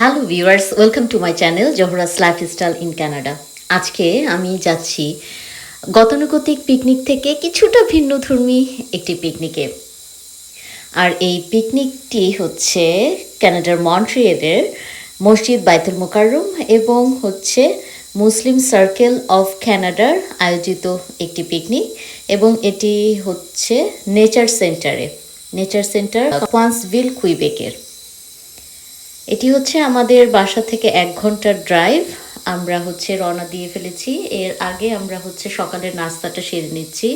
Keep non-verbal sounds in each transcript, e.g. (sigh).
Hello viewers welcome to my channel Zahra's lifestyle in Canada আজকে আমি যাচ্ছি গতানুগতিক পিকনিক থেকে কিছুটা ভিন্নধর্মী একটি পিকনিকে আর এই পিকনিকটি হচ্ছে কানাডার মন্ট্রিয়েলের মসজিদ বাইতুল মোকাররম এবং হচ্ছে মুসলিম সার্কেল অফ ক্যানাডার আয়োজিত একটি পিকনিক এবং এটি হচ্ছে নেচার সেন্টারে নেচার সেন্টার কোয়ান্সভিল কুইবেকের এটি হচ্ছে আমাদের বাসা থেকে এক ঘণ্টার ড্রাইভ আমরা হচ্ছে রওনা দিয়ে ফেলেছি। এর আগে আমরা হচ্ছে সকালের নাস্তাটা সেরে নিচ্ছি।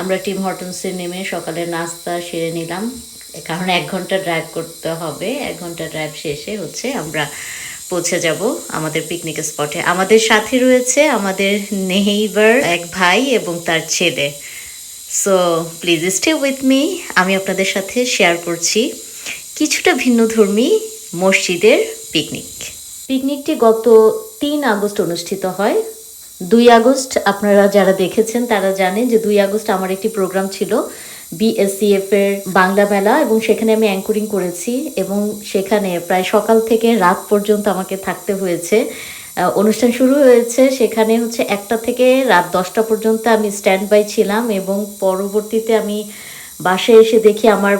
আমরা টিম হটনসে নেমে সকালের নাস্তা সেরে নিলাম। কারণ এক ঘণ্টা ড্রাইভ করতে হবে। এক ঘণ্টা ড্রাইভ শেষে হচ্ছে আমরা পৌঁছে যাব আমাদের পিকনিক স্পটে আমাদের সাথে রয়েছে আমাদের নেইবার এক ভাই এবং তার ছেলে। So please stay with me আমি আপনাদের সাথে শেয়ার করছি। কিছুটা ভিন্নধর্মী মসজিদের পিকনিক। পিকনিকটি গত তিন আগস্ট অনুষ্ঠিত হয়। দুই আগস্ট আপনারা যারা দেখেছেন, তারা জানেন যে দুই আগস্ট আমার একটি প্রোগ্রাম ছিল বিএসসিএফ এর বাংলা মেলা এবং সেখানে আমি অ্যাঙ্করিং করেছি এবং সেখানে প্রায় সকাল থেকে রাত পর্যন্ত আমাকে থাকতে হয়েছে। অনুষ্ঠান শুরু হয়েছে সেখানে হচ্ছে একটা থেকে রাত দশটা পর্যন্ত আমি স্ট্যান্ড বাই ছিলাম এবং পরবর্তীতে আমি বাসায় এসে দেখি আমার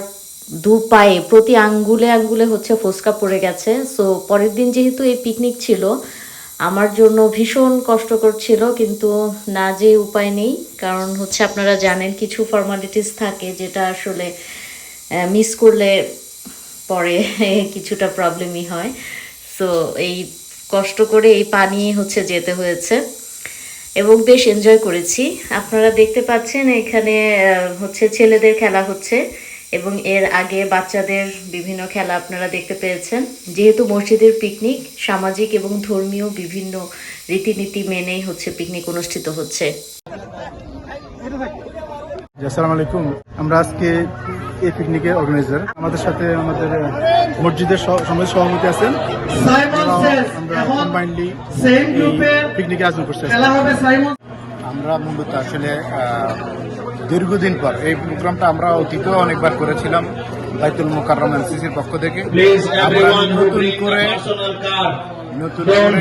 দু পায়ে প্রতি আঙ্গুলে আঙ্গুলে হচ্ছে ফোসকা পড়ে গেছে। সো পরের দিন যেহেতু এই পিকনিক ছিল, আমার জন্য ভীষণ কষ্টকর ছিল, কিন্তু না যে উপায় নেই। কারণ হচ্ছে আপনারা জানেন, কিছু ফর্মালিটিস থাকে যেটা আসলে মিস করলে পরে (laughs) কিছুটা প্রবলেমই হয়। সো এই কষ্ট করে এই পানি হচ্ছে যেতে হয়েছে। এবং বেশ এনজয় করেছি। আপনারা দেখতে পাচ্ছেন এখানে হচ্ছে ছেলেদের খেলা হচ্ছে। এবং এর আগে বাচ্চাদের বিভিন্ন খেলা আপনারা দেখতে পেয়েছেন। যেহেতু মসজিদের পিকনিক সামাজিক এবং ধর্মীয় বিভিন্ন রীতিনীতি মেনেই হচ্ছে পিকনিক অনুষ্ঠিত হচ্ছে। আসসালামু আলাইকুম। আমরা আজকে এই পিকনিকের অর্গানাইজার আমাদের সাথে আমাদের মসজিদের সমাজ সভাপতি আছেন। কম্বাইনলি পিকনিকে আয়োজন করছি আমরা মূলত আসলে আহ, দীর্ঘদিন পর এই প্রোগ্রামটা আমরা অতীতেও অনেকবার করেছিলাম বাইতুল মোকাররম এনসিসির পক্ষ থেকে। আমরা নতুন করে নতুন করে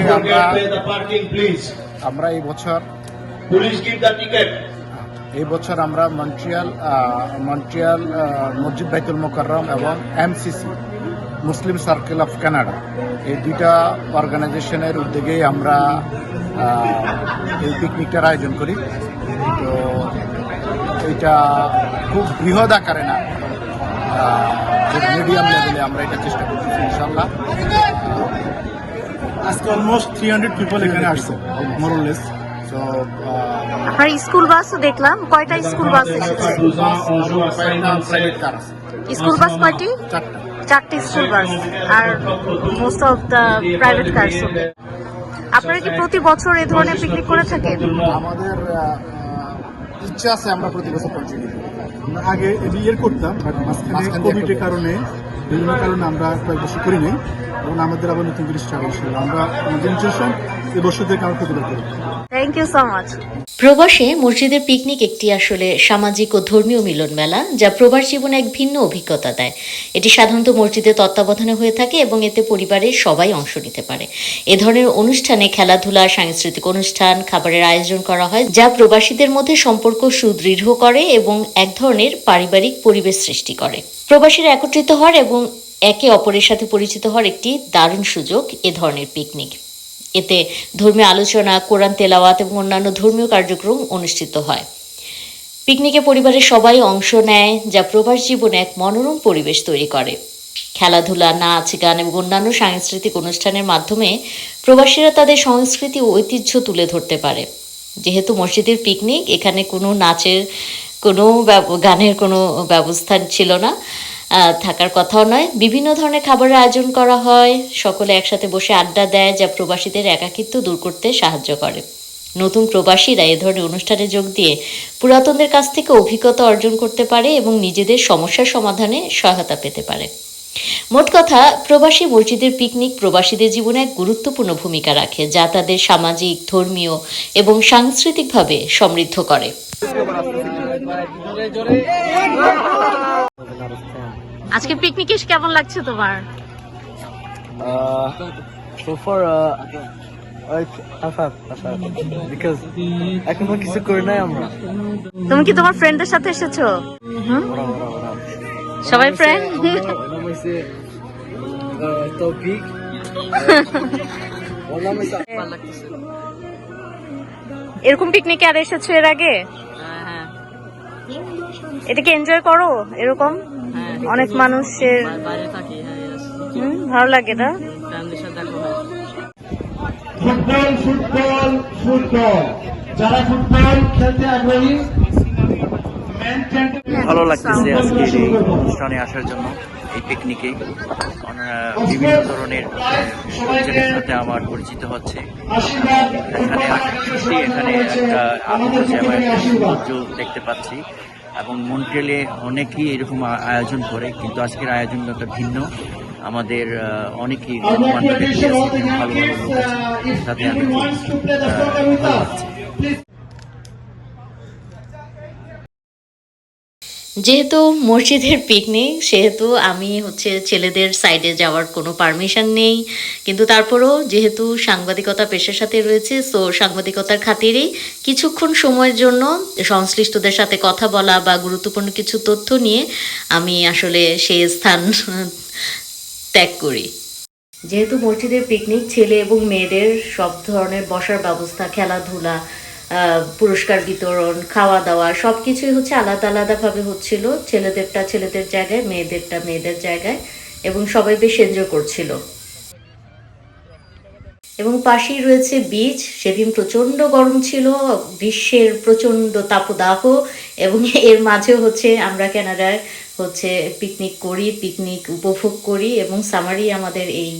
আমরা এই বছর. এই বছর আমরা মন্ট্রিয়াল মন্ট্রিয়াল মসজিদ বাইতুল মোকাররম এবং MCC Muslim circle of Canada এই দুইটা অর্গানাইজেশনের উদ্যোগেই আমরা এই পিকনিকটার আয়োজন করি। তো এটা খুব বৃহৎ আকারে না। মিডিয়াম লেভেলে আমরা এটা চেষ্টা করতেছি ইনশাল্লাহ আজকে অলমোস্ট থ্রি হান্ড্রেড পিপল এখানে আসছে মোরলেস তো আপনার স্কুল বাসও দেখলাম কয়টা স্কুল বাস এসেছে? স্কুল বাস কয়টি? চারটি school bus R most of the private cars আপনারা কি প্রতি বছর এ ধরনের পিকনিক করে থাকেন? আমাদের ইচ্ছা আছে আমরা প্রতি বছর কন্টিনিউ আমরা আগে ইয়ের করতাম বাট মাঝখানে কোভিডের কারণে বিভিন্ন কারণে আমরা কয়েক বছর করি নাই এবং আমাদের আবার নতুন করে স্টার্ট ছিল। আমরা আমাদের ইন্টারেশন এবছর বছর থেকে আমরা প্রতিবার করি থ্যাংক ইউ সো মাচ প্রবাসে মসজিদের পিকনিক একটি আসলে সামাজিক ও ধর্মীয় মিলন মেলা, যা প্রবাস জীবনে এক ভিন্ন অভিজ্ঞতা দেয়। এটি সাধারণত মসজিদের তত্ত্বাবধানে হয়ে থাকে এবং এতে পরিবারের সবাই অংশ নিতে পারে। এ ধরনের অনুষ্ঠানে খেলাধুলা, সাংস্কৃতিক অনুষ্ঠান, খাবারের আয়োজন করা হয়, যা প্রবাসীদের মধ্যে সম্পর্ক সুদৃঢ় করে এবং এক ধরনের পারিবারিক পরিবেশ সৃষ্টি করে। প্রবাসীরা একত্রিত হওয়ার এবং একে অপরের সাথে পরিচিত হওয়ার একটি দারুণ সুযোগ এ ধরনের পিকনিক এতে ধর্মীয় আলোচনা, কোরআন তেলাওয়াত এবং অন্যান্য ধর্মীয় কার্যক্রম অনুষ্ঠিত হয়। পিকনিকে পরিবারের সবাই অংশ নেয়, যা প্রবাস জীবনে এক মনোরম পরিবেশ তৈরি করে। খেলাধুলা, নাচ, গান এবং অন্যান্য সাংস্কৃতিক অনুষ্ঠানের মাধ্যমে প্রবাসীরা তাদের সংস্কৃতি ও ঐতিহ্য তুলে ধরতে পারে। যেহেতু মসজিদের পিকনিক, এখানে কোনো নাচের কোনো গানের কোনো ব্যবস্থা ছিল না থাকার কথাও নয়। বিভিন্ন ধরনের খাবারের আয়োজন করা হয়। সকলে একসাথে বসে আড্ডা দেয়, যা প্রবাসীদের একাকিত্ব দূর করতে সাহায্য করে। নতুন প্রবাসীরা এ ধরনের অনুষ্ঠানে যোগ দিয়ে পুরাতনদের কাছ থেকে অভিজ্ঞতা অর্জন করতে পারে এবং নিজেদের সমস্যার সমাধানে সহায়তা পেতে পারে। মোট কথা, প্রবাসী মসজিদের পিকনিক প্রবাসীদের জীবনে এক গুরুত্বপূর্ণ ভূমিকা রাখে, যা তাদের সামাজিক, ধর্মীয় এবং সাংস্কৃতিকভাবে সমৃদ্ধ করে। আজকে পিকনিক পিকনিকে কেমন লাগছে তোমার? so far, এখন কিছু করি নাই আমরা। তুমি কি তোমার ফ্রেন্ডের সাথে এসেছ? সবাই ফ্রেন্ড তৌফিক। (laughs) এরকম পিকনিকে আর এসেছ এর আগে? হ্যাঁ এটাকে এনজয় করো? এরকম? হ্যাঁ অনেক মানুষের বাইরে থাকি হ্যাঁ হুম, ভালো লাগে না? Football football football. যারা ফুটবল খেলতে আগ্রহী ভালো লাগতেছে আজকে এই অনুষ্ঠানে আসার জন্য এই পিকনিকে বিভিন্ন ধরনের লোকজনের সাথে আমার পরিচিত হচ্ছে। এখানে এখানে একটা আনন্দ যে আমার একটা সৌন্দর্য দেখতে পাচ্ছি। এবং মন্ট্রেলে অনেকেই এরকম আয়োজন করে কিন্তু আজকের আয়োজনটা ভিন্ন। আমাদের অনেকেই tradition ভালো ভালো লোক আছে আমি যেহেতু মসজিদের পিকনিক সেহেতু আমি হচ্ছে ছেলেদের সাইডে যাওয়ার কোনো পারমিশন নেই। কিন্তু তারপরও যেহেতু সাংবাদিকতা পেশার সাথে রয়েছে সো সাংবাদিকতার খাতিরেই কিছুক্ষণ সময়ের জন্য সংশ্লিষ্টদের সাথে কথা বলা বা গুরুত্বপূর্ণ কিছু তথ্য নিয়ে আমি আসলে সেই স্থান (laughs) ত্যাগ করি। যেহেতু মসজিদের পিকনিক ছেলে এবং মেয়েদের সব ধরনের বসার ব্যবস্থা, খেলাধুলা পুরস্কার বিতরণ খাওয়া দাওয়া সব কিছুই হচ্ছে আলাদা আলাদাভাবে হচ্ছিল। ছেলেদেরটা ছেলেদের জায়গায়, মেয়েদেরটা মেয়েদের জায়গায় এবং সবাই বেশ এনজয় করছিল। এবং পাশেই রয়েছে বীচ সেদিন প্রচণ্ড গরম ছিল, গ্রীষ্মের প্রচণ্ড তাপদাহ এবং এর মাঝে হচ্ছে আমরা কানাডায় হচ্ছে পিকনিক করি পিকনিক উপভোগ করি এবং সামারি আমাদের এই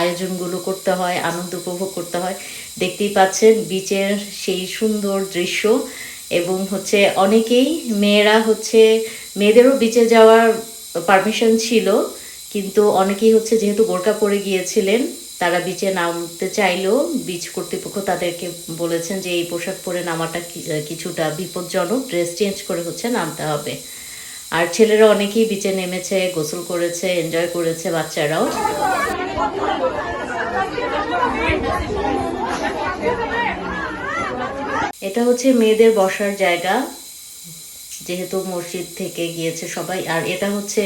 আয়োজনগুলো করতে হয়, আনন্দ উপভোগ করতে হয়। দেখতেই পাচ্ছেন বিচের সেই সুন্দর দৃশ্য এবং হচ্ছে অনেকেই মেয়েরা হচ্ছে, মেয়েদেরও বিচে যাওয়ার পারমিশন ছিল, কিন্তু অনেকেই হচ্ছে যেহেতু বোরকা পরে গিয়েছিলেন, তারা বিচে নামতে চাইলেও বিচ কর্তৃপক্ষ তাদেরকে বলেছেন যে এই পোশাক পরে নামাটা কিছুটা বিপজ্জনক ড্রেস চেঞ্জ করে হচ্ছে নামতে হবে। আর ছেলেরা অনেকেই বিচে নেমেছে, গোসল করেছে এনজয় করেছে বাচ্চারাও। এটা হচ্ছে মেয়েদের বসার জায়গা, যেহেতু মসজিদ থেকে গিয়েছে সবাই। আর এটা হচ্ছে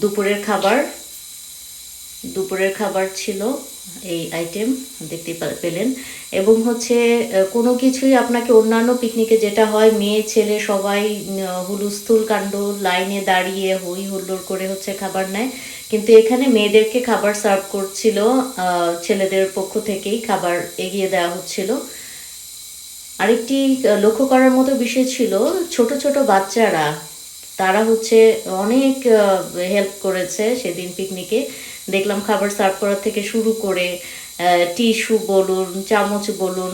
দুপুরের খাবার। দুপুরের খাবার ছিল। এই আইটেম দেখতে পেলেন। এবং হচ্ছে কোনো কিছুই আপনাকে অন্যান্য পিকনিকে যেটা হয়, মেয়ে, ছেলে সবাই হুলুস্থুল কাণ্ড, লাইনে দাঁড়িয়ে হই হুল্লোড় করে হচ্ছে খাবার নেয়। কিন্তু এখানে মেয়েদেরকে খাবার সার্ভ করছিল ছেলেদের পক্ষ থেকেই খাবার এগিয়ে দেওয়া হচ্ছিল। আরেকটি লক্ষ্য করার মতো বিষয় ছিল, ছোট ছোট বাচ্চারা, তারা হচ্ছে অনেক হেল্প করেছে সেদিন পিকনিকে দেখলাম খাবার সার্ভ করা থেকে শুরু করে টিস্যু বলুন, চামচ বলুন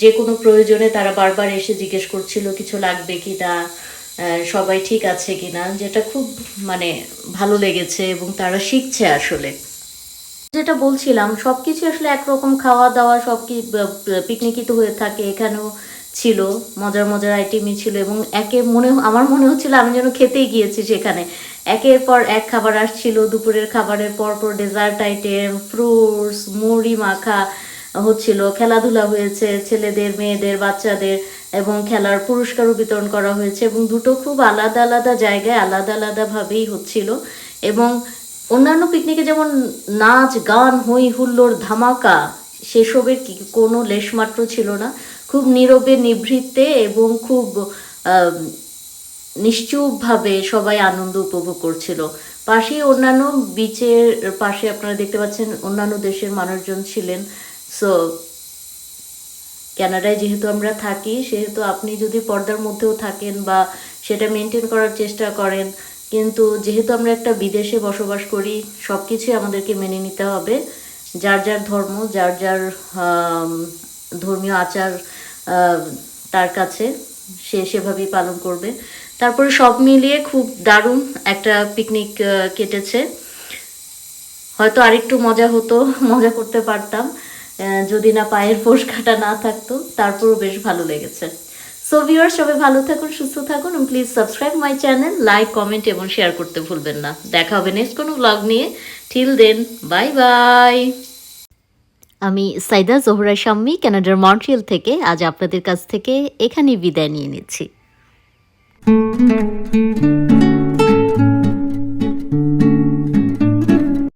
যে কোনো প্রয়োজনে তারা বারবার এসে জিজ্ঞেস করছিল কিছু লাগবে কি না সবাই ঠিক আছে কিনা যেটা খুব মানে ভালো লেগেছে এবং তারা শিখছে আসলে। যেটা বলছিলাম, সবকিছু আসলে একরকম খাওয়া দাওয়া সব কি পিকনিকই তো হয়ে থাকে, এখানেও ছিল, মজার মজার আইটেমই ছিল এবং একে মনে আমার মনে হচ্ছিল আমি যেন খেতেই গিয়েছি সেখানে। একের পর এক খাবার আসছিল, দুপুরের খাবারের পর পর ডেজার্ট আইটেম ফ্রুটস মুড়ি মাখা হচ্ছিল, খেলাধুলা হয়েছে, ছেলেদের, মেয়েদের, বাচ্চাদের এবং খেলার পুরস্কারও বিতরণ করা হয়েছে এবং দুটো খুব আলাদা আলাদা জায়গায় আলাদা আলাদাভাবেই হচ্ছিল এবং অন্যান্য পিকনিকে যেমন নাচ, গান, হই, হুল্লোড়, ধামাকা সেসবের কি, কোনো লেশমাত্র ছিল না। খুব নীরবে নিভৃতে এবং খুব নিশ্চুপভাবে সবাই আনন্দ উপভোগ করছিল। পাশে অন্যান্য বিচের পাশে আপনারা দেখতে পাচ্ছেন অন্যান্য দেশের মানুষজন ছিলেন। সো কানাডায় যেহেতু আমরা থাকি, সেহেতু আপনি যদি পর্দার মধ্যেও থাকেন বা সেটা মেনটেন করার চেষ্টা করেন, কিন্তু যেহেতু আমরা একটা বিদেশে বসবাস করি সব কিছুই আমাদেরকে মেনে নিতে হবে। যার যার ধর্ম, যার যার ধর্মীয় আচার তার কাছে। সে সেভাবেই পালন করবে। তারপরে সব মিলিয়ে খুব দারুণ একটা পিকনিক কেটেছে। হয়তো আরেকটু মজা হতো, (laughs) মজা করতে পারতাম। যদি না পায়ের ফোস কাটা না থাকতো, তারপরও বেশ ভালো লেগেছে। সো ভিউয়ার সবাই ভালো থাকুন, সুস্থ থাকুন please subscribe my channel like comment এবং শেয়ার করতে ভুলবেন না। দেখা হবে নেক্সট কোনো ব্লগ নিয়ে। টিল দেন বাই বাই আমি সাইদা জোহরা শাম্মি কানাডার মন্ট্রিয়াল থেকে আজ আপনাদের কাছ থেকে এখানে বিদায় নিয়ে নিচ্ছি।